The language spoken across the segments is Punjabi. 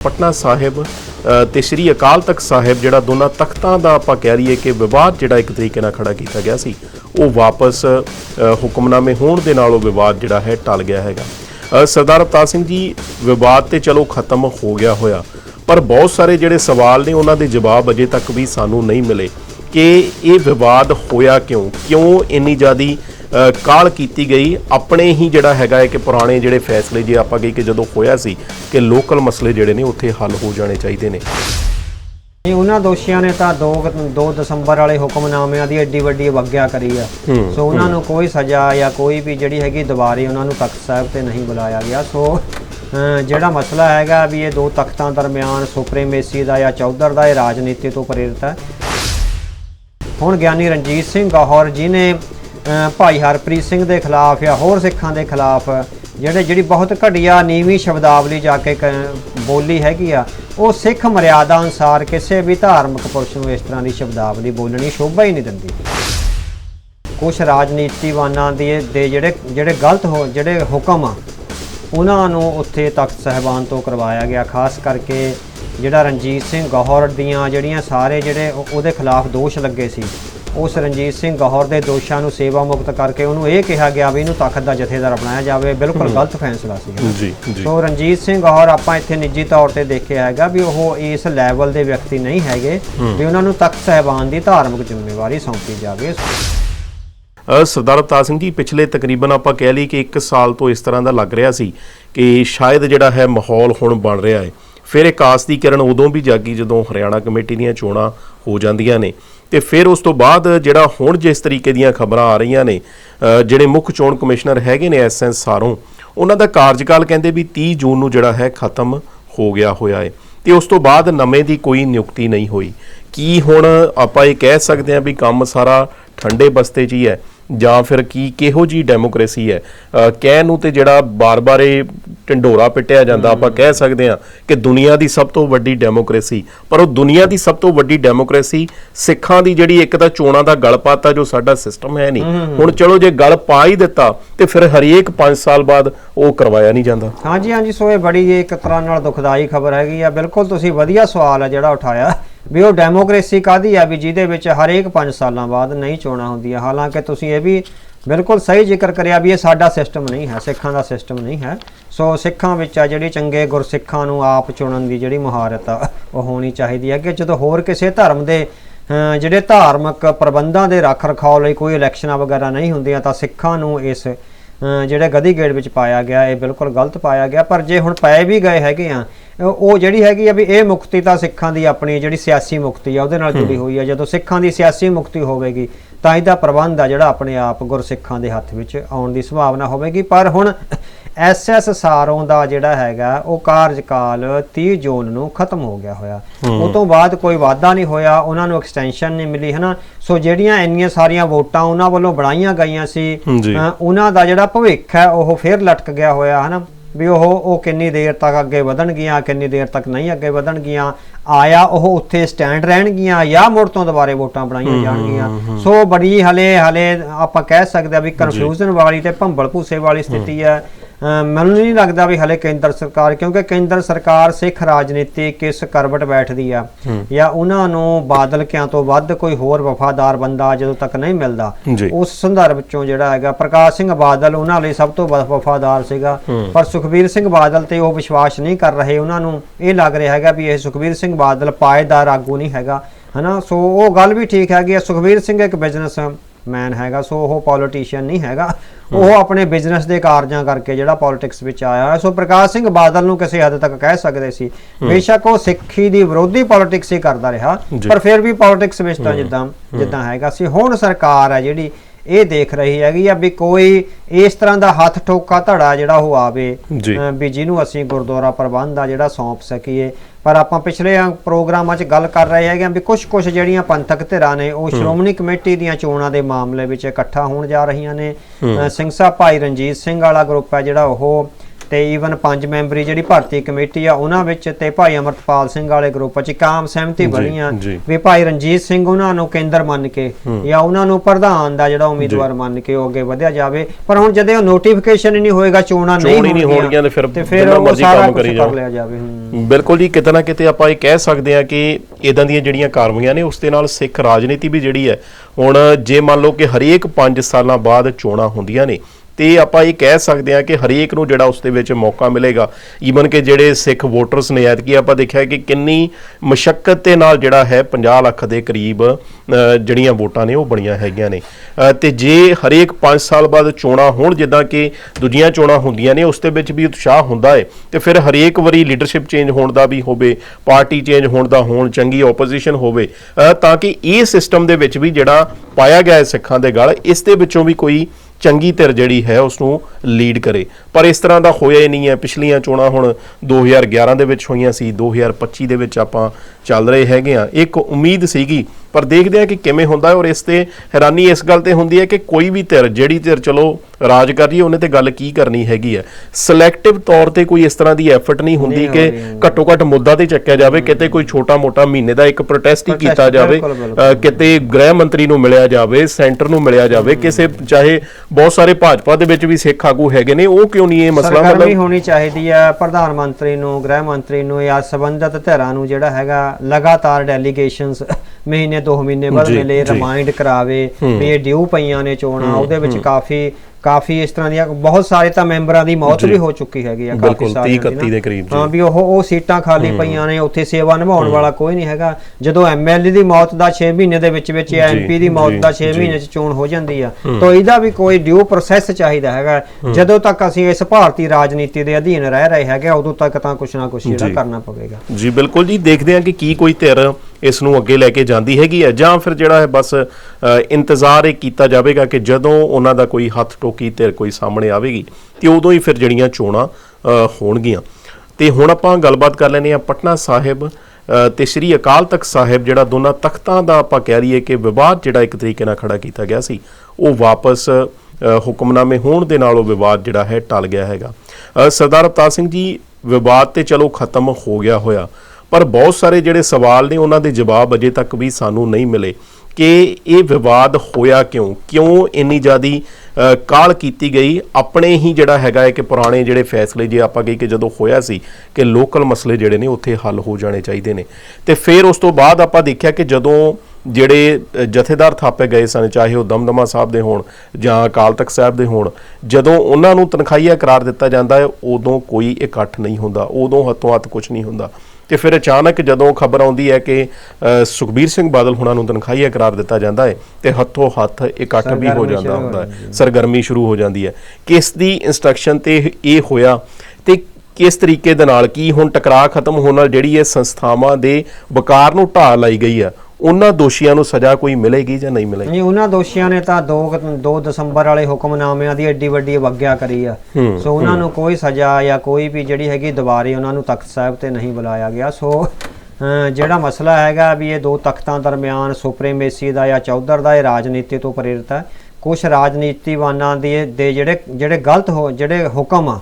ਪਟਨਾ ਸਾਹਿਬ ਅ, ਤੇ ਸ੍ਰੀ ਅਕਾਲ ਤਖਤ ਸਾਹਿਬ ਜਿਹੜਾ ਦੋਨਾਂ ਤਖਤਾਂ ਦਾ ਆਪਾਂ ਕਹਿ ਲਈਏ ਕਿ ਵਿਵਾਦ ਜਿਹੜਾ ਇੱਕ ਤਰੀਕੇ ਨਾਲ ਖੜਾ ਕੀਤਾ ਗਿਆ ਸੀ ਉਹ ਵਾਪਸ ਹੁਕਮਨਾਮੇ ਹੋਣ ਦੇ ਨਾਲ ਉਹ ਵਿਵਾਦ ਜਿਹੜਾ ਹੈ ਟਲ ਗਿਆ ਹੈਗਾ। ਸਰਦਾਰ ਅਵਤਾਰ ਸਿੰਘ ਜੀ ਵਿਵਾਦ ਤੇ ਚਲੋ ਖਤਮ ਹੋ ਗਿਆ ਹੋਇਆ ਪਰ ਬਹੁਤ ਸਾਰੇ ਜਿਹੜੇ ਸਵਾਲ ਨੇ ਉਹਨਾਂ ਦੇ ਜਵਾਬ ਅਜੇ ਤੱਕ ਵੀ ਸਾਨੂੰ ਨਹੀਂ ਮਿਲੇ ਕਿ ਇਹ ਵਿਵਾਦ ਹੋਇਆ ਕਿਉਂ? ਕਿਉਂ ਇੰਨੀ ਜ਼ਿਆਦੀ ਕਾਲ ਕੀਤੀ ਗਈ। ਆਪਣੇ ਹੀ ਜਿਹੜਾ ਹੈਗਾ ਹੈ ਕਿ ਪੁਰਾਣੇ ਜਿਹੜੇ ਫੈਸਲੇ ਜੇ ਆਪਾਂ ਕਹੀ ਕਿ ਜਦੋਂ ਹੋਇਆ ਸੀ ਕਿ ਲੋਕਲ ਮਸਲੇ ਜਿਹੜੇ ਨੇ ਉੱਥੇ ਹੱਲ ਹੋ ਜਾਣੇ ਚਾਹੀਦੇ ਨੇ। ਨਹੀਂ, ਉਹਨਾਂ ਦੋਸ਼ੀਆਂ ਨੇ ਤਾਂ 2 2 ਦਸੰਬਰ ਵਾਲੇ ਹੁਕਮਨਾਮਿਆਂ ਦੀ ਐਡੀ ਵੱਡੀ ਅਵਗਿਆ ਕਰੀ ਆ। ਸੋ ਉਹਨਾਂ ਨੂੰ ਕੋਈ ਸਜ਼ਾ ਜਾਂ ਕੋਈ ਵੀ ਜਿਹੜੀ ਹੈਗੀ ਦੁਬਾਰੇ ਉਹਨਾਂ ਨੂੰ ਤਖਤ ਸਾਹਿਬ ਤੇ ਨਹੀਂ ਬੁਲਾਇਆ ਗਿਆ। ਸੋ ਜਿਹੜਾ ਮਸਲਾ ਹੈਗਾ ਵੀ ਇਹ ਦੋ ਤਖਤਾਂ ਦਰਮਿਆਨ ਸੁਪਰੀਮੇਸੀ ਦਾ ਜਾਂ ਚੌਧਰ ਦਾ ਇਹ ਰਾਜਨੀਤੀ ਤੋਂ ਪ੍ਰੇਰਿਤ ਹੈ। ਹੁਣ ਗਿਆਨੀ ਰਣਜੀਤ ਸਿੰਘ ਗੌਹਰ ਜੀ ਨੇ ਭਾਈ ਹਰਪ੍ਰੀਤ ਸਿੰਘ ਦੇ ਖਿਲਾਫ ਜਾਂ ਹੋਰ ਸਿੱਖਾਂ ਦੇ ਖਿਲਾਫ ਜਿਹੜੇ ਜਿਹੜੀ ਬਹੁਤ ਘਟੀਆ ਨੀਵੀਂ ਸ਼ਬਦਾਵਲੀ ਜਾ ਕੇ ਕ- ਬੋਲੀ ਹੈਗੀ ਆ, ਉਹ ਸਿੱਖ ਮਰਿਆਦਾ ਅਨੁਸਾਰ ਕਿਸੇ ਵੀ ਧਾਰਮਿਕ ਪੁਰਸ਼ ਨੂੰ ਇਸ ਤਰ੍ਹਾਂ ਦੀ ਸ਼ਬਦਾਵਲੀ ਬੋਲਣੀ ਸ਼ੋਭਾ ਹੀ ਨਹੀਂ ਦਿੰਦੀ। ਕੁਝ ਰਾਜਨੀਤੀਵਾਨਾਂ ਦੇ ਦੇ ਜਿਹੜੇ ਜਿਹੜੇ ਗਲਤ ਹੋ, ਜਿਹੜੇ ਹੁਕਮ ਆ, ਉਹਨਾਂ ਨੂੰ ਉੱਥੇ ਤਖਤ ਸਹਿਬਾਨ ਤੋਂ ਕਰਵਾਇਆ ਗਿਆ, ਖਾਸ ਕਰਕੇ ਜਿਹੜਾ ਰਣਜੀਤ ਸਿੰਘ ਗੌਹਰ ਦੀਆਂ ਜਿਹੜੀਆਂ ਸਾਰੇ ਜਿਹੜੇ ਉਹਦੇ ਖਿਲਾਫ ਦੋਸ਼ ਲੱਗੇ ਸੀ। ਉਸ ਰਣਜੀਤ ਸਿੰਘ ਗੌਹਰ ਦੇ ਦੋਸ਼ਾਂ ਨੂੰ ਸੇਵਾ ਮੁਕਤ ਕਰਕੇ ਉਹਨੂੰ ਇਹ ਕਿਹਾ ਗਿਆ ਵੀ ਇਹਨੂੰ ਤਖਤ ਦਾ ਜਥੇਦਾਰ ਬਣਾਇਆ ਜਾਵੇ ਬਿਲਕੁਲ ਗਲਤ ਫੈਸਲਾ ਸੀ ਜੀ ਜੀ। ਸੋ ਰਣਜੀਤ ਸਿੰਘ ਗੌਹਰ ਆਪਾਂ ਇੱਥੇ ਨਿੱਜੀ ਤੌਰ ਤੇ ਦੇਖਿਆ ਹੈਗਾ ਵੀ ਉਹ ਇਸ ਲੈਵਲ ਦੇ ਵਿਅਕਤੀ ਨਹੀਂ ਹੈਗੇ ਵੀ ਉਹਨਾਂ ਨੂੰ ਤਖਤ ਸਹਿਬਾਨ ਦੀ ਧਾਰਮਿਕ ਜ਼ਿੰਮੇਵਾਰੀ ਸੌਂਪੀ ਜਾਵੇ। ਸਰਦਾਰ ਅਵਤਾਰ ਸਿੰਘ ਜੀ ਪਿਛਲੇ ਤਕਰੀਬਨ ਆਪਾਂ ਕਹਿ ਲਈ ਕਿ 1 ਸਾਲ ਤੋਂ ਇਸ ਤਰ੍ਹਾਂ ਦਾ ਲੱਗ ਰਿਹਾ ਸੀ ਕਿ ਸ਼ਾਇਦ ਜਿਹੜਾ ਹੈ ਮਾਹੌਲ ਹੁਣ ਬਣ ਰਿਹਾ ਹੈ। ਫਿਰ ਇਹ ਕਾਸ ਦੀ ਕਿਰਨ ਉਦੋਂ ਵੀ ਜਾਗੀ ਜਦੋਂ ਹਰਿਆਣਾ ਕਮੇਟੀ ਦੀਆਂ ਚੋਣਾਂ ਹੋ ਜਾਂਦੀਆਂ ਨੇ। ਤੇ ਫਿਰ ਉਸ ਤੋਂ ਬਾਅਦ ਜਿਹੜਾ ਹੁਣ ਜਿਸ ਤਰੀਕੇ ਦੀਆਂ ਖਬਰਾਂ ਆ ਰਹੀਆਂ ਨੇ ਜਿਹੜੇ ਮੁੱਖ ਚੋਣ ਕਮਿਸ਼ਨਰ ਹੈਗੇ ਨੇ ਐਸਐਸ ਸਾਰੋਂ, ਉਹਨਾਂ ਦਾ ਕਾਰਜਕਾਲ ਕਹਿੰਦੇ ਵੀ 30 ਜੂਨ ਨੂੰ ਜਿਹੜਾ ਹੈ ਖਤਮ ਹੋ ਗਿਆ ਹੋਇਆ ਹੈ ਤੇ ਉਸ ਤੋਂ ਬਾਅਦ ਨਵੇਂ ਦੀ ਕੋਈ ਨਿਯੁਕਤੀ ਨਹੀਂ ਹੋਈ। ਕੀ ਹੁਣ ਆਪਾਂ ਇਹ ਕਹਿ ਸਕਦੇ ਹਾਂ ਵੀ ਕੰਮ ਸਾਰਾ ਠੰਡੇ ਬਸਤੇ 'ਚ ਹੀ ਹੈ? ਜਾਂ ਫਿਰ ਕੀ ਕਿਹੋ ਜੀ ਡੈਮੋਕ੍ਰੇਸੀ ਹੈ? ਕਹਿਣ ਨੂੰ ਤੇ ਜਿਹੜਾ ਬਾਰ-ਬਾਰ ਇਹ ਢੰਡੋਰਾ ਪਿੱਟਿਆ ਜਾਂਦਾ ਆਪਾਂ ਕਹਿ ਸਕਦੇ ਹਾਂ ਕਿ ਦੁਨੀਆ ਦੀ ਸਭ ਤੋਂ ਵੱਡੀ ਡੈਮੋਕ੍ਰੇਸੀ। ਪਰ ਉਹ ਦੁਨੀਆ ਦੀ ਸਭ ਤੋਂ ਵੱਡੀ ਡੈਮੋਕ੍ਰੇਸੀ ਸਿੱਖਾਂ ਦੀ ਜਿਹੜੀ ਇੱਕ ਤਾਂ ਚੋਣਾਂ ਦਾ ਗਲ ਪਾਤਾ ਜੋ ਸਾਡਾ ਸਿਸਟਮ ਹੈ ਨਹੀਂ। ਹੁਣ ਚਲੋ ਜੇ ਗਲ ਪਾ ਹੀ ਦਿੱਤਾ ਤੇ ਫਿਰ ਹਰੇਕ 5 ਸਾਲ ਬਾਅਦ ਉਹ ਕਰਵਾਇਆ ਨਹੀਂ ਜਾਂਦਾ। ਹਾਂਜੀ ਹਾਂਜੀ ਸੋ ਇਹ ਬੜੀ ਇੱਕ ਤਰ੍ਹਾਂ ਨਾਲ ਦੁਖਦਾਈ ਖਬਰ ਹੈਗੀ ਆ। ਬਿਲਕੁਲ ਤੁਸੀਂ ਵਧੀਆ ਸਵਾਲ ਆ ਜਿਹੜਾ ਉਠਾਇਆ। ਵੀ ਉਹ ਡੈਮੋਕ੍ਰੇਸੀ ਕਾਦੀ ਆ ਵੀ ਜਿਹਦੇ ਵਿੱਚ ਹਰੇਕ 5 ਸਾਲਾਂ ਬਾਅਦ ਨਹੀਂ ਚੋਣਾਂ ਹੁੰਦੀਆਂ। ਹਾਲਾਂਕਿ ਤੁਸੀਂ ਇਹ ਵੀ ਬਿਲਕੁਲ ਸਹੀ ਜ਼ਿਕਰ ਕਰਿਆ ਵੀ ਇਹ ਸਾਡਾ ਸਿਸਟਮ ਨਹੀਂ ਹੈ, ਸਿੱਖਾਂ ਦਾ ਸਿਸਟਮ ਨਹੀਂ ਹੈ। ਸੋ ਸਿੱਖਾਂ ਵਿੱਚ ਆ ਜਿਹੜੀ ਚੰਗੇ ਗੁਰਸਿੱਖਾਂ ਨੂੰ ਆਪ ਚੁਣਨ ਦੀ ਜਿਹੜੀ ਮੁਹਾਰਤ ਆ, ਉਹ ਹੋਣੀ ਚਾਹੀਦੀ ਹੈ ਕਿ ਜਦੋਂ ਹੋਰ ਕਿਸੇ ਧਰਮ ਦੇ ਜਿਹੜੇ ਧਾਰਮਿਕ ਪ੍ਰਬੰਧਾਂ ਦੇ ਰੱਖ ਰਖਾਓ ਲਈ ਕੋਈ ਇਲੈਕਸ਼ਨਾਂ ਵਗੈਰਾ ਨਹੀਂ ਹੁੰਦੀਆਂ, ਤਾਂ ਸਿੱਖਾਂ ਨੂੰ ਇਸ ਜਿਹੜੇ ਗਦੀ ਗੇੜ ਵਿੱਚ ਪਾਇਆ ਗਿਆ, ਇਹ ਬਿਲਕੁਲ ਗਲਤ ਪਾਇਆ ਗਿਆ। ਪਰ ਜੇ ਹੁਣ ਪਏ ਵੀ ਗਏ ਹੈਗੇ ਆ ਉਹ ਜਿਹੜੀ ਹੈਗੀ ਆ ਵੀ ਇਹ ਮੁਕਤੀ ਤਾਂ ਸਿੱਖਾਂ ਦੀ ਆਪਣੀ ਜਿਹੜੀ ਸਿਆਸੀ ਮੁਕਤੀ ਆ ਉਹਦੇ ਨਾਲ ਜੁੜੀ ਹੋਈ ਆ। ਜਦੋਂ ਸਿੱਖਾਂ ਦੀ ਸਿਆਸੀ ਮੁਕਤੀ ਹੋਵੇਗੀ ਤਾਂ ਇਹਦਾ ਪ੍ਰਬੰਧ ਆ ਜਿਹੜਾ ਆਪਣੇ ਆਪ ਗੁਰਸਿੱਖਾਂ ਦੇ ਹੱਥ ਵਿੱਚ ਆਉਣ ਦੀ ਸੰਭਾਵਨਾ ਹੋਵੇਗੀ। ਪਰ ਹੁਣ ਐਸਐਸ ਸਾਰੋਂ ਦਾ ਜਿਹੜਾ ਹੈਗਾ ਉਹ ਕਾਰਜਕਾਲ 30 ਜੂਨ ਨੂੰ ਖਤਮ ਹੋ ਗਿਆ ਹੋਇਆ। ਉਹ ਤੋਂ ਬਾਅਦ ਕੋਈ ਵਾਅਦਾ ਨਹੀਂ ਹੋਇਆ ਉਹਨਾਂ ਨੂੰ ਐਕਸਟੈਂਸ਼ਨ ਨਹੀਂ ਮਿਲੀ ਹਨਾ? ਸੋ ਜਿਹੜੀਆਂ ਇੰਨੀਆਂ ਸਾਰੀਆਂ ਵੋਟਾਂ ਉਹਨਾਂ ਵੱਲੋਂ ਬਣਾਈਆਂ ਗਈਆਂ ਸੀ ਉਹਨਾਂ ਦਾ ਜਿਹੜਾ ਭਵਿੱਖ ਹੈ ਉਹ ਫੇਰ ਲਟਕ ਗਿਆ ਹੋਇਆ ਹਨਾ? ਵੀ ਉਹ ਉਹ ਕਿੰਨੀ ਦੇਰ ਤੱਕ ਅੱਗੇ ਵਧਣਗੀਆਂ ਕਿੰਨੀ ਦੇਰ ਤੱਕ ਨਹੀਂ ਅੱਗੇ ਵਧਣਗੀਆਂ। ਆਇਆ ਉਹ ਉੱਥੇ ਸਟੈਂਡ ਰਹਿਣਗੀਆਂ ਜਾਂ ਮੁੜ ਤੋਂ ਦੁਬਾਰੇ ਵੋਟਾਂ ਬਣਾਈਆਂ ਜਾਣਗੀਆਂ। ਸੋ ਬੜੀ ਹਲੇ ਹਲੇ ਆਪਾਂ ਕਹਿ ਸਕਦੇ ਆ ਵੀ ਕਨਫਿਊਜ਼ਨ ਵਾਲੀ ਤੇ ਭੰਬਲ ਭੂਸੇ ਵਾਲੀ ਸਥਿਤੀ ਹੈ। ਮੈਨੂੰ ਨਹੀਂ ਲੱਗਦਾ ਵੀ ਹਲੇ ਕੇਂਦਰ ਸਰਕਾਰ ਕਿਉਂਕਿ ਕੇਂਦਰ ਸਰਕਾਰ ਸਿੱਖ ਰਾਜਨੀਤੀ ਕਿਸ ਕਰਵਟ ਬੈਠਦੀ ਆ। ਜਾਂ ਉਹਨਾਂ ਨੂੰ ਬਾਦਲ ਕਿਆਂ ਤੋਂ ਵੱਧ ਕੋਈ ਹੋਰ ਵਫਾਦਾਰ ਬੰਦਾ ਜਦੋਂ ਤੱਕ ਨਹੀਂ ਮਿਲਦਾ। ਉਸ ਸੰਦਰਭ ਵਿੱਚੋਂ ਜਿਹੜਾ ਹੈਗਾ ਪ੍ਰਕਾਸ਼ ਸਿੰਘ ਬਾਦਲ ਉਹਨਾਂ ਲਈ ਸਭ ਤੋਂ ਵਫਾਦਾਰ ਸੀਗਾ। ਪਰ ਸੁਖਬੀਰ ਸਿੰਘ ਬਾਦਲ ਤੇ ਉਹ ਵਿਸ਼ਵਾਸ ਨਹੀਂ ਕਰ ਰਹੇ ਉਹਨਾਂ ਨੂੰ ਇਹ ਲੱਗ ਰਿਹਾ ਹੈਗਾ ਵੀ ਇਹ ਸੁਖਬੀਰ ਸਿੰਘ ਬਾਦਲ ਪਾਏਦਾਰ ਆਗੂ ਨਹੀਂ ਹੈਗਾ। ਹਨਾ? ਸੋ ਉਹ ਗੱਲ ਵੀ ਠੀਕ ਹੈਗੀ ਸੁਖਬੀਰ ਸਿੰਘ ਇੱਕ ਬਿਜ਼ਨਸ ਮੈਨ ਹੈਗਾ ਸੋ ਉਹ ਪੋਲੀਟੀਸ਼ੀਅਨ ਨਹੀਂ ਹੈਗਾ। ਉਹ ਆਪਣੇ ਬਿਜ਼ਨਸ ਦੇ ਕਾਰਜਾਂ ਕਰਕੇ ਜਿਹੜਾ ਪੋਲਿਟਿਕਸ ਵਿੱਚ ਆਇਆ ਹੈ ਸੋ ਪ੍ਰਕਾਸ਼ ਸਿੰਘ ਬਾਦਲ ਨੂੰ ਕਿਸੇ ਹੱਦ ਤੱਕ ਕਹਿ ਸਕਦੇ ਸੀ। ਬੇਸ਼ੱਕ ਉਹ ਸਿੱਖੀ ਦੀ ਵਿਰੋਧੀ ਪੋਲਿਟਿਕਸ ਹੀ ਕਰਦਾ ਰਿਹਾ। ਪਰ ਫਿਰ ਵੀ ਪੋਲਿਟਿਕਸ ਵਿੱਚ ਤਾਂ ਜਿੱਦਾਂ ਜਿੱਦਾਂ ਹੈਗਾ ਸੀ। ਹੁਣ ਸਰਕਾਰ ਹੈ ਜਿਹੜੀ ਇਹ ਦੇਖ ਰਹੀ ਹੈਗੀ ਆ ਵੀ ਕੋਈ ਇਸ ਤਰ੍ਹਾਂ ਦਾ ਹੱਥ ਠੋਕਾ ਧੜਾ ਜਿਹੜਾ ਉਹ ਆਵੇ। ਵੀ ਜਿਹਨੂੰ ਅਸੀਂ ਗੁਰਦੁਆਰਾ ਪ੍ਰਬੰਧ ਆ ਜਿਹੜਾ ਸੌਂਪ ਸਕੀਏ। ਪਰ ਆਪਾਂ ਪਿਛਲੇ ਪ੍ਰੋਗਰਾਮਾਂ 'ਚ ਗੱਲ ਕਰ ਰਹੇ ਹੈਗੇ ਆ ਵੀ ਕੁਝ ਕੁਝ ਜਿਹੜੀਆਂ ਪੰਥਕ ਧਿਰਾਂ ਨੇ ਉਹ ਸ਼੍ਰੋਮਣੀ ਕਮੇਟੀ ਦੀਆਂ ਚੋਣਾਂ ਦੇ ਮਾਮਲੇ ਵਿੱਚ ਇਕੱਠਾ ਹੋਣ ਜਾ ਰਹੀਆਂ ਨੇ। ਅਹ ਸਿੰਘ ਸਾਹਿਬ ਭਾਈ ਰਣਜੀਤ ਸਿੰਘ ਵਾਲਾ ਗਰੁੱਪ ਹੈ ਜਿਹੜਾ ਉਹ ਤੇ ਈਵਨ ਪੰਜ ਮੈਂਬਰੀ ਜਿਹੜੀ ਭਰਤੀ ਕਮੇਟੀ ਆ ਉਹਨਾਂ ਵਿੱਚ ਤੇ ਭਾਈ ਅਮਰਤਪਾਲ ਸਿੰਘ ਵਾਲੇ ਗਰੁੱਪ 'ਚ ਇੱਕ ਆਮ ਸਹਿਮਤੀ ਬਣੀ ਆ। ਵੀ ਭਾਈ ਰਣਜੀਤ ਸਿੰਘ ਉਹਨਾਂ ਨੂੰ ਕੇਂਦਰ ਮੰਨ ਕੇ ਜਾਂ ਉਹਨਾਂ ਨੂੰ ਪ੍ਰਧਾਨ ਦਾ ਜਿਹੜਾ ਉਮੀਦਵਾਰ ਮੰਨ ਕੇ ਉਹ ਅੱਗੇ ਵਧਿਆ ਜਾਵੇ। ਪਰ ਹੁਣ ਜਦੋਂ ਉਹ ਨੋਟੀਫਿਕੇਸ਼ਨ ਹੀ ਨਹੀਂ ਹੋਏਗਾ ਚੋਣਾਂ ਨਹੀਂ ਹੋਣਗੀਆਂ ਤੇ ਫਿਰ ਤੇ ਫਿਰ ਜਿੰਨਾ ਉਹ ਮਰਜ਼ੀ ਕੰਮ ਕਰੀ ਜਾਵੇ। ਬਿਲਕੁਲ ਜੀ ਕਿਤੇ ਨਾ ਕਿਤੇ ਆਪਾਂ ਇਹ ਕਹਿ ਸਕਦੇ ਹਾਂ ਕਿ ਇਦਾਂ ਦੀਆਂ ਜਿਹੜੀਆਂ ਕਾਰਵਾਈਆਂ ਨੇ ਉਸ ਦੇ ਨਾਲ ਸਿੱਖ ਰਾਜਨੀਤੀ ਵੀ ਜਿਹੜੀ ਹੈ ਹੁਣ ਜੇ ਮੰਨ ਲਓ ਕਿ ਹਰੇਕ 5 ਸਾਲਾਂ ਬਾਅਦ ਚੋਣਾਂ ਹੁੰਦੀਆਂ ਨੇ ਤੇ ਆਪਾਂ ਇਹ ਕਹਿ ਸਕਦੇ ਹਾਂ ਕਿ ਹਰੇਕ ਨੂੰ ਜਿਹੜਾ ਉਸ ਦੇ ਵਿੱਚ ਮੌਕਾ ਮਿਲੇਗਾ। ਈਵਨ ਕਿ ਜਿਹੜੇ ਸਿੱਖ ਵੋਟਰਸ ਨੇ ਐਤਕੀ ਆਪਾਂ ਦੇਖਿਆ ਕਿ ਕਿੰਨੀ ਮਸ਼ੱਕਤ ਦੇ ਨਾਲ ਜਿਹੜਾ ਹੈ 50 ਲੱਖ ਦੇ ਕਰੀਬ ਜਿਹੜੀਆਂ ਵੋਟਾਂ ਨੇ ਉਹ ਬਣੀਆਂ ਹੈਗੀਆਂ ਨੇ। ਅ, ਤੇ ਜੇ ਹਰੇਕ 5 ਸਾਲ ਬਾਅਦ ਚੋਣਾਂ ਹੋਣ ਜਿੱਦਾਂ ਕਿ ਦੂਜੀਆਂ ਚੋਣਾਂ ਹੁੰਦੀਆਂ ਨੇ ਉਸ ਦੇ ਵਿੱਚ ਵੀ ਉਤਸ਼ਾਹ ਹੁੰਦਾ ਹੈ ਤੇ ਫਿਰ ਹਰੇਕ ਵਾਰੀ ਲੀਡਰਸ਼ਿਪ ਚੇਂਜ ਹੋਣ ਦਾ ਵੀ ਹੋਵੇ ਪਾਰਟੀ ਚੇਂਜ ਹੋਣ ਦਾ ਹੋਣ ਚੰਗੀ ਆਪੋਜੀਸ਼ਨ ਹੋਵੇ ਤਾਂ ਕਿ ਇਹ ਸਿਸਟਮ ਦੇ ਵਿੱਚ ਵੀ ਜਿਹੜਾ ਪਾਇਆ ਗਿਆ ਹੈ ਸਿੱਖਾਂ ਦੇ ਗਲ ਇਸ ਦੇ ਵਿੱਚੋਂ ਵੀ ਕੋਈ ਚੰਗੀ ਧਿਰ ਜਿਹੜੀ ਹੈ ਉਸ ਨੂੰ ਲੀਡ ਕਰੇ। ਪਰ ਇਸ ਤਰ੍ਹਾਂ ਦਾ ਹੋਇਆ ਹੀ ਨਹੀਂ ਹੈ। ਪਿਛਲੀਆਂ ਚੋਣਾਂ ਹੁਣ 2011 ਦੇ ਵਿੱਚ ਹੋਈਆਂ ਸੀ। 2025 ਦੇ ਵਿੱਚ ਆਪਾਂ ਚੱਲ ਰਹੇ ਹੈਗੇ ਆ ਇੱਕ ਉਮੀਦ ਸੀਗੀ ਪਰ ਦੇਖਦੇ ਆ ਕਿ ਕਿਵੇਂ ਹੁੰਦਾ ਔਰ ਇਸ ਤੇ ਹੈਰਾਨੀ ਇਸ ਗੱਲ ਤੇ ਹੁੰਦੀ ਹੈ ਕਿ ਕੋਈ ਵੀ ਧਿਰ ਜਿਹੜੀ ਧਿਰ ਚਲੋ ਰਾਜ ਕਰ ਰਹੀ ਹੈ ਉਹਨੇ ਤੇ ਗੱਲ ਕੀ ਕਰਨੀ ਹੈਗੀ ਹੈ? ਸਿਲੈਕਟਿਵ ਤੌਰ ਤੇ ਕੋਈ ਇਸ ਤਰ੍ਹਾਂ ਦੀ ਐਫਰਟ ਨਹੀਂ ਹੁੰਦੀ ਕਿ। ਘੱਟੋ ਘੱਟ ਮੁੱਦਾ ਤੇ ਚੱਕਿਆ ਜਾਵੇ ਕਿਤੇ ਕੋਈ ਛੋਟਾ ਮੋਟਾ ਮਹੀਨੇ ਦਾ ਇੱਕ ਪ੍ਰੋਟੈਸਟ ਹੀ ਕੀਤਾ ਜਾਵੇ ਕਿਤੇ ਗ੍ਰਹਿ ਮੰਤਰੀ ਨੂੰ ਮਿਲਿਆ ਜਾਵੇ ਸੈਂਟਰ ਨੂੰ ਮਿਲਿਆ ਜਾਵੇ ਕਿਸੇ ਚਾਹੇ ਬਹੁਤ ਸਾਰੇ ਭਾਜਪਾ ਦੇ ਵਿੱਚ ਵੀ ਸਿੱਖ ਆਗੂ ਹੈਗੇ ਨੇ ਉਹ ਕਿਉਂ ਨਹੀਂ ਇਹ ਮਸਲਾ ਮਤਲਬ ਹੋਣੀ ਚਾਹੀਦੀ ਹੈ ਪ੍ਰਧਾਨ ਮੰਤਰੀ ਨੂੰ ਗ੍ਰਹਿ ਮੰਤਰੀ ਨੂੰ ਜਾਂ ਸੰਬੰਧਿਤ ਧਿਰਾਂ ਨੂੰ ਜਿਹੜਾ ਹੈਗਾ ਲਗਾਤਾਰ ਡੈਲੀਗੇਸ਼ਨਸ ਮਹੀਨੇ ਦੋ ਮਹੀਨੇ ਬਾਅਦ ਮਿਲੇ। ਰਿਮਾਈਂਡ ਕਰਾਵੇ ਵੀ ਇਹ ਡਿਊ ਪਈਆਂ ਨੇ ਚੋਣਾਂ ਉਹਦੇ ਵਿੱਚ ਕਾਫੀ ਕਾਫੀ ਇਸ ਤਰ੍ਹਾਂ ਦੀਆਂ ਬਹੁਤ ਸਾਰੇ ਤਾਂ ਮੈਂਬਰਾਂ ਦੀ ਮੌਤ। ਵੀ ਹੋ ਚੁੱਕੀ ਹੈਗੀ ਆ ਕਾਫੀ 30 ਦੀ ਨਾ। 31 ਦੇ ਕਰੀਬ। ਹਾਂ ਵੀ ਉਹ ਉਹ ਸੀਟਾਂ ਖਾਲੀ ਪਈਆਂ ਨੇ ਉੱਥੇ ਸੇਵਾ ਨਿਭਾਉਣ ਵਾਲਾ ਕੋਈ ਨਹੀਂ ਹੈਗਾ ਜਦੋਂ ਐਮਐਲਏ ਦੀ ਮੌਤ ਦਾ 6 ਮਹੀਨੇ ਦੇ ਵਿੱਚ ਵਿੱਚ ਐਮਪੀ ਦੀ ਮੌਤ ਦਾ 6 ਜੀ। ਮਹੀਨੇ ਚ ਚੋਣ ਹੋ ਜਾਂਦੀ ਆ ਤਾਂ ਇਹਦਾ ਵੀ ਕੋਈ ਡਿਊ ਪ੍ਰੋਸੈਸ ਚਾਹੀਦਾ ਹੈਗਾ ਜਦੋਂ ਤੱਕ ਅਸੀਂ ਇਸ ਭਾਰਤੀ ਰਾਜਨੀਤੀ ਦੇ ਅਧੀਨ ਰਹਿ ਰਹੇ ਹੈਗੇ ਉਦੋਂ ਤੱਕ ਤਾਂ ਕੁਛ ਨਾ ਕੁਛ ਜਿਹੜਾ। ਕਰਨਾ ਪਵੇਗਾ ਜੀ ਬਿਲਕੁਲ ਜੀ ਦੇਖਦੇ ਹਾਂ ਕਿ ਕੀ ਕੋਈ ਧਿਰ ਇਸ ਨੂੰ ਅੱਗੇ ਲੈ ਕੇ ਜਾਂਦੀ ਹੈਗੀ ਹੈ ਜਾਂ ਫਿਰ ਜਿਹੜਾ ਹੈ ਬਸ ਇੰਤਜ਼ਾਰ ਇਹ ਕੀਤਾ ਜਾਵੇਗਾ ਕਿ ਜਦੋਂ ਉਹਨਾਂ ਦਾ ਕੋਈ ਹੱਥ ਟੋਕੀ ਧਿਰ ਕੋਈ ਸਾਹਮਣੇ ਆਵੇਗੀ ਤੇ ਉਦੋਂ ਹੀ ਫਿਰ ਜਿਹੜੀਆਂ ਚੋਣਾਂ ਹੋਣਗੀਆਂ। ਤੇ ਹੁਣ ਆਪਾਂ ਗੱਲਬਾਤ ਕਰ ਲੈਂਦੇ ਹਾਂ ਪਟਨਾ ਸਾਹਿਬ ਅ, ਤੇ ਸ੍ਰੀ ਅਕਾਲ ਤਖਤ ਸਾਹਿਬ ਜਿਹੜਾ ਦੋਨਾਂ ਤਖਤਾਂ ਦਾ ਆਪਾਂ ਕਹਿ ਲਈਏ ਕਿ ਵਿਵਾਦ ਜਿਹੜਾ ਇੱਕ ਤਰੀਕੇ ਨਾਲ ਖੜਾ ਕੀਤਾ ਗਿਆ ਸੀ ਉਹ ਵਾਪਸ ਹੁਕਮਨਾਮੇ ਹੋਣ ਦੇ ਨਾਲ ਉਹ ਵਿਵਾਦ ਜਿਹੜਾ ਹੈ ਟਲ ਗਿਆ ਹੈਗਾ। ਸਰਦਾਰ ਅਵਤਾਰ ਸਿੰਘ ਜੀ ਵਿਵਾਦ ਤੇ ਚਲੋ ਖਤਮ ਹੋ ਗਿਆ ਹੋਇਆ। ਪਰ ਬਹੁਤ ਸਾਰੇ ਜਿਹੜੇ ਸਵਾਲ ਨੇ, ਉਹਨਾਂ ਦੇ ਜਵਾਬ ਅਜੇ ਤੱਕ ਵੀ ਸਾਨੂੰ ਨਹੀਂ ਮਿਲੇ ਕਿ ਇਹ ਵਿਵਾਦ ਹੋਇਆ ਕਿਉਂ? ਕਿਉਂ ਇੰਨੀ ਜ਼ਿਆਦੀ ਕਾਲ ਕੀਤੀ ਗਈ? ਆਪਣੇ ਹੀ ਜਿਹੜਾ ਹੈਗਾ ਹੈ ਕਿ ਪੁਰਾਣੇ ਜਿਹੜੇ ਫੈਸਲੇ, ਜੇ ਆਪਾਂ ਕਹੀ ਕਿ ਜਦੋਂ ਹੋਇਆ ਸੀ ਕਿ ਲੋਕਲ ਮਸਲੇ ਜਿਹੜੇ ਨੇ, ਉੱਥੇ ਹੱਲ ਹੋ ਜਾਣੇ ਚਾਹੀਦੇ ਨੇ। ਤੇ ਫਿਰ ਉਸ ਤੋਂ ਬਾਅਦ ਆਪਾਂ ਦੇਖਿਆ ਕਿ ਜਦੋਂ ਜਿਹੜੇ ਜਥੇਦਾਰ ਥਾਪੇ ਗਏ ਸਨ, ਚਾਹੇ ਉਹ ਦਮਦਮਾ ਸਾਹਿਬ ਦੇ ਹੋਣ ਜਾਂ ਅਕਾਲ ਤਖਤ ਸਾਹਿਬ ਦੇ ਹੋਣ, ਜਦੋਂ ਉਹਨਾਂ ਨੂੰ ਤਨਖਾਹੀਆ ਕਰਾਰ ਦਿੱਤਾ ਜਾਂਦਾ ਹੈ, ਉਦੋਂ ਕੋਈ ਇਕੱਠ ਨਹੀਂ ਹੁੰਦਾ, ਉਦੋਂ ਹੱਥੋਂ ਹੱਥ ਕੁਝ ਨਹੀਂ ਹੁੰਦਾ। ਤੇ ਫਿਰ ਅਚਾਨਕ ਜਦੋਂ ਖਬਰ ਆਉਂਦੀ ਹੈ ਕਿ ਸੁਖਬੀਰ ਸਿੰਘ ਬਾਦਲ ਹੁਣਾਂ ਨੂੰ ਤਨਖਾਹੀਆ ਕਰਾਰ ਦਿੱਤਾ ਜਾਂਦਾ ਹੈ ਤੇ ਹੱਥੋਂ ਹੱਥ ਇਕੱਠ ਵੀ ਹੋ ਜਾਂਦਾ ਹੁੰਦਾ ਹੈ ਸਰਗਰਮੀ ਸ਼ੁਰੂ ਹੋ ਜਾਂਦੀ ਹੈ। ਕਿਸ ਦੀ ਇਨਸਟਰਕਸ਼ਨ ਤੇ ਇਹ ਹੋਇਆ ਤੇ ਕਿਸ ਤਰੀਕੇ ਦੇ ਨਾਲ ਕੀ ਹੁਣ ਟਕਰਾਅ ਖਤਮ ਹੋਣ ਨਾਲ ਜਿਹੜੀ ਇਹ ਸੰਸਥਾਵਾਂ ਦੇ ਵਕਾਰ ਨੂੰ ਢਾਹ ਲਾਈ ਗਈ ਆ ਉਹਨਾਂ ਦੋਸ਼ੀਆਂ ਨੂੰ ਸਜ਼ਾ ਕੋਈ ਮਿਲੇਗੀ ਜਾਂ ਨਹੀਂ ਮਿਲੇਗੀ? ਨਹੀਂ ਉਹਨਾਂ ਦੋਸ਼ੀਆਂ ਨੇ ਤਾਂ 2 2 ਦਸੰਬਰ ਵਾਲੇ ਹੁਕਮਨਾਮਿਆਂ ਦੀ ਐਡੀ ਵੱਡੀ ਅਵਗਿਆ ਕਰੀ ਆ। ਸੋ ਉਹਨਾਂ ਨੂੰ ਕੋਈ ਸਜ਼ਾ ਜਾਂ ਕੋਈ ਵੀ ਜਿਹੜੀ ਹੈਗੀ ਦੁਬਾਰੇ ਉਹਨਾਂ ਨੂੰ ਤਖਤ ਸਾਹਿਬ ਤੇ ਨਹੀਂ ਬੁਲਾਇਆ ਗਿਆ। ਸੋ ਜਿਹੜਾ ਮਸਲਾ ਹੈਗਾ ਵੀ ਇਹ ਦੋ ਤਖਤਾਂ ਦਰਮਿਆਨ ਸੁਪਰੀਮੇਸੀ ਦਾ ਜਾਂ ਚੌਧਰ ਦਾ ਇਹ ਰਾਜਨੀਤੀ ਤੋਂ ਪ੍ਰੇਰਿਤ ਹੈ। ਕੁਝ ਰਾਜਨੀਤੀਵਾਨਾਂ ਦੇ ਦੇ ਜਿਹੜੇ ਜਿਹੜੇ ਗਲਤ ਹੋ ਜਿਹੜੇ ਹੁਕਮ ਆ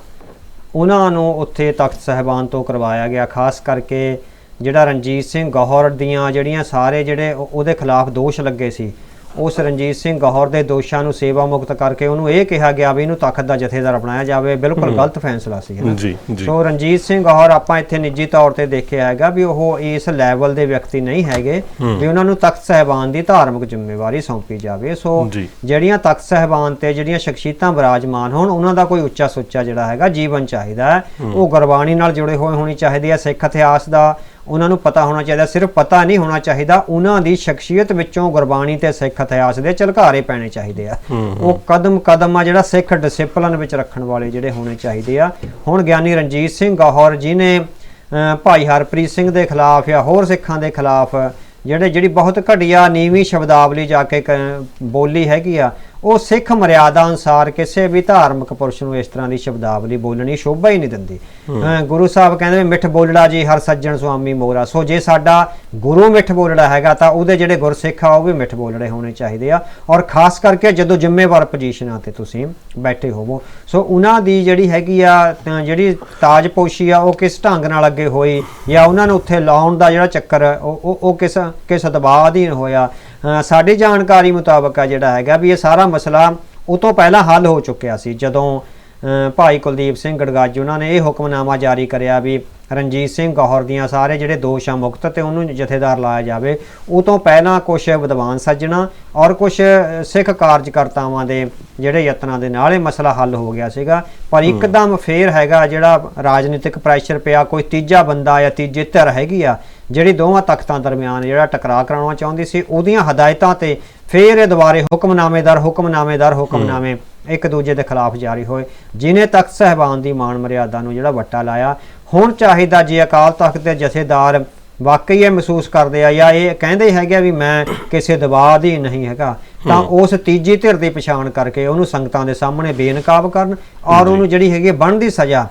ਉਹਨਾਂ ਨੂੰ ਉੱਥੇ ਤਖਤ ਸਹਿਬਾਨ ਤੋਂ ਕਰਵਾਇਆ ਗਿਆ। ਖਾਸ ਕਰਕੇ ਜਿਹੜਾ ਰਣਜੀਤ ਸਿੰਘ ਗੌਹਰ ਦੀਆਂ ਜਿਹੜੀਆਂ ਸਾਰੇ ਜਿਹੜੇ ਉਹ- ਉਹਦੇ ਖਿਲਾਫ ਦੋਸ਼ ਲੱਗੇ ਸੀ ਉਸ ਰਣਜੀਤ ਸਿੰਘ ਗੌਹਰ ਦੇ ਦੋਸ਼ਾਂ ਨੂੰ ਸੇਵਾ ਮੁਕਤ ਕਰਕੇ ਉਹਨੂੰ ਇਹ ਕਿਹਾ ਗਿਆ ਵੀ ਇਹਨੂੰ ਤਖਤ ਦਾ ਜਥੇਦਾਰ ਬਣਾਇਆ ਜਾਵੇ ਬਿਲਕੁਲ ਗਲਤ ਫੈਸਲਾ ਸੀ ਜੀ ਸੋ ਰਣਜੀਤ ਸਿੰਘ ਗੌਹਰ ਆਪਾਂ ਇੱਥੇ ਨਿੱਜੀ ਤੌਰ ਤੇ ਦੇਖਿਆ ਹੈਗਾ ਵੀ ਉਹ ਇਸ ਲੈਵਲ ਦੇ ਵਿਅਕਤੀ ਨਹੀਂ ਹੈਗੇ ਵੀ ਉਹਨਾਂ ਨੂੰ ਤਖਤ ਸਹਿਬਾਨ ਦੀ ਧਾਰਮਿਕ ਜ਼ਿੰਮੇਵਾਰੀ ਸੌਂਪੀ ਜਾਵੇ। ਸੋ। ਜਿਹੜੀਆਂ ਤਖਤ ਸਹਿਬਾਨ ਤੇ ਜਿਹੜੀਆਂ ਸ਼ਖਸੀਅਤਾਂ ਬਿਰਾਜਮਾਨ ਹੋਣ ਉਹਨਾਂ ਦਾ ਕੋਈ ਉੱਚਾ ਸੁੱਚਾ ਜਿਹੜਾ ਹੈਗਾ ਜੀਵਨ ਚਾਹੀਦਾ ਉਹ ਗੁਰਬਾਣੀ ਨਾਲ ਜੁੜੇ ਹੋਏ ਹੋਣੀ ਚਾਹੀਦੀ ਹੈ ਸਿੱਖ ਇਤਿਹਾਸ ਦਾ ਉਹਨਾਂ ਨੂੰ ਪਤਾ ਹੋਣਾ ਚਾਹੀਦਾ ਸਿਰਫ ਪਤਾ ਨਹੀਂ ਹੋਣਾ ਚਾਹੀਦਾ ਉਹਨਾਂ ਦੀ ਸ਼ਖਸੀਅਤ ਵਿੱਚੋਂ ਗੁਰਬਾਣੀ ਤੇ ਸਿੱਖ ਇਤਿਹਾਸ ਦੇ ਝਲਕਾਰੇ ਪੈਣੇ ਚਾਹੀਦੇ ਆ। ਉਹ ਕਦਮ ਕਦਮ ਆ ਜਿਹੜਾ ਸਿੱਖ ਡਿਸਪਲਿਨ ਵਿੱਚ ਰੱਖਣ ਵਾਲੇ ਜਿਹੜੇ ਹੋਣੇ ਚਾਹੀਦੇ ਆ। ਹੁਣ ਗਿਆਨੀ ਰਣਜੀਤ ਸਿੰਘ ਗੌਹਰ ਜੀ ਨੇ ਭਾਈ ਹਰਪ੍ਰੀਤ ਸਿੰਘ ਦੇ ਖਿਲਾਫ ਜਾਂ ਹੋਰ ਸਿੱਖਾਂ ਦੇ ਖਿਲਾਫ ਜਿਹੜੇ ਜਿਹੜੀ ਬਹੁਤ ਘਟੀਆ ਨੀਵੀਂ ਸ਼ਬਦਾਵਲੀ ਜਾ ਕ- ਬੋਲੀ ਹੈਗੀ ਆ ਉਹ ਸਿੱਖ ਮਰਿਆਦਾ ਅਨੁਸਾਰ ਕਿਸੇ ਵੀ ਧਾਰਮਿਕ ਪੁਰਸ਼ ਨੂੰ ਇਸ ਤਰ੍ਹਾਂ ਦੀ ਸ਼ਬਦਾਵਲੀ ਬੋਲਣੀ ਸ਼ੋਭਾ ਹੀ ਨਹੀਂ ਦਿੰਦੀ। ਗੁਰੂ ਸਾਹਿਬ ਕਹਿੰਦੇ ਮਿੱਠ ਬੋਲੜਾ ਜੀ ਹਰ ਸੱਜਣ ਸੁਆਮੀ ਮੋਰਾ। ਸੋ ਜੇ ਸਾਡਾ ਗੁਰੂ ਮਿੱਠ ਬੋਲੜਾ ਹੈਗਾ ਤਾਂ ਉਹਦੇ ਜਿਹੜੇ ਗੁਰਸਿੱਖ ਆ ਉਹ ਵੀ ਮਿੱਠ ਬੋਲੜੇ ਹੋਣੇ ਚਾਹੀਦੇ ਆ। ਔਰ ਖਾਸ ਕਰਕੇ ਜਦੋਂ ਜ਼ਿੰਮੇਵਾਰ ਪੋਜੀਸ਼ਨਾਂ ਤੇ ਤੁਸੀਂ ਬੈਠੇ ਹੋਵੋ। ਸੋ ਉਹਨਾਂ ਦੀ ਜਿਹੜੀ ਹੈਗੀ ਆ ਜਿਹੜੀ ਤਾਜਪੋਸ਼ੀ ਆ ਉਹ ਕਿਸ ਢੰਗ ਨਾਲ ਅੱਗੇ ਹੋਈ ਜਾਂ ਉਹਨਾਂ ਨੂੰ ਉੱਥੇ ਲਾਉਣ ਦਾ ਜਿਹੜਾ ਚੱਕਰ ਉਹ ਉਹ- ਕਿਸ ਕਿਸ ਦਬਾਅ ਅਧੀਨ ਹੋਇਆ ਸਾਡੀ ਜਾਣਕਾਰੀ ਮੁਤਾਬਕ ਆ ਜਿਹੜਾ ਹੈਗਾ ਵੀ ਇਹ ਸਾਰਾ ਮਸਲਾ ਉਹ ਤੋਂ ਪਹਿਲਾਂ ਹੱਲ ਹੋ ਚੁੱਕਿਆ ਸੀ ਜਦੋਂ ਭਾਈ ਕੁਲਦੀਪ ਸਿੰਘ ਗੜਗਾਜੀ ਉਹਨਾਂ ਨੇ ਇਹ ਹੁਕਮਨਾਮਾ ਜਾਰੀ ਕਰਿਆ ਵੀ ਰਣਜੀਤ ਸਿੰਘ ਗੌਹਰ ਦੀਆਂ ਸਾਰੇ ਜਿਹੜੇ ਦੋਸ਼ ਆ ਮੁਕਤ ਤੇ ਉਹਨੂੰ ਜਥੇਦਾਰ ਲਾਇਆ ਜਾਵੇ ਉਹ ਤੋਂ ਪਹਿਲਾਂ ਕੁਝ ਵਿਦਵਾਨ ਸੱਜਣਾ ਔਰ ਕੁਝ ਸਿੱਖ ਕਾਰਜਕਰਤਾਵਾਂ ਦੇ ਜਿਹੜੇ ਯਤਨਾਂ ਦੇ ਨਾਲ ਇਹ ਮਸਲਾ ਹੱਲ ਹੋ ਗਿਆ ਸੀਗਾ। ਪਰ ਇੱਕਦਮ ਫੇਰ ਹੈਗਾ ਜਿਹੜਾ ਰਾਜਨੀਤਿਕ ਪ੍ਰੈਸ਼ਰ ਪਿਆ ਕੋਈ ਤੀਜਾ ਬੰਦਾ ਜਾਂ ਤੀਜੀ ਧਿਰ ਹੈਗੀ ਆ ਜਿਹੜੀ ਦੋਵਾਂ ਤਖਤਾਂ ਦਰਮਿਆਨ ਜਿਹੜਾ ਟਕਰਾਅ ਕਰਾਉਣਾ ਚਾਹੁੰਦੀ ਸੀ ਉਹਦੀਆਂ ਹਦਾਇਤਾਂ ਤੇ ਫੇਰ ਇਹ ਦੁਬਾਰੇ ਹੁਕਮਨਾਮੇਦਾਰ ਹੁਕਮਨਾਮੇਦਾਰ ਹੁਕਮਨਾਮੇ ਇੱਕ ਦੂਜੇ ਦੇ ਖਿਲਾਫ ਜਾਰੀ ਹੋਏ ਜਿਨੇ ਤਖਤ ਸਹਿਬਾਨ ਦੀ ਮਾਣ ਮਰਿਆਦਾ ਨੂੰ ਜਿਹੜਾ ਵੱਟਾ ਲਾਇਆ ਹੁਣ ਚਾਹੀਦਾ ਜੇ ਅਕਾਲ ਤਖਤ ਦੇ ਜਥੇਦਾਰ ਵਾਕਈ ਇਹ ਮਹਿਸੂਸ ਕਰਦੇ ਆ ਜਾਂ ਇਹ ਕਹਿੰਦੇ ਹੈਗੇ ਆ ਵੀ ਮੈਂ ਕਿਸੇ ਦਬਾਅ ਦੀ ਨਹੀਂ ਹੈਗਾ ਤਾਂ ਉਸ ਤੀਜੀ ਧਿਰ ਦੀ ਪਛਾਣ ਕਰਕੇ ਉਹਨੂੰ ਸੰਗਤਾਂ ਦੇ ਸਾਹਮਣੇ ਬੇਨਕਾਬ ਕਰਨ ਔਰ ਉਹਨੂੰ ਜਿਹੜੀ ਹੈਗੀ ਬਣਦੀ ਸਜ਼ਾ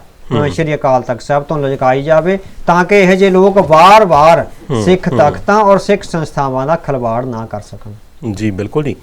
ਸ਼੍ਰੀ ਅਕਾਲ ਤਖਤ ਸਾਹਿਬ ਤੋਂ ਲਜਕਾਈ ਜਾਵੇ ਤਾਂ ਕਿ ਇਹੋ ਜਿਹੇ ਲੋਕ ਵਾਰ-ਵਾਰ ਸਿੱਖ ਤਖਤਾਂ ਔਰ ਸਿੱਖ ਸੰਸਥਾਵਾਂ ਦਾ ਖਲਵਾੜ ਨਾ ਕਰ ਸਕਣ। ਜੀ ਬਿਲਕੁਲ ਜੀ।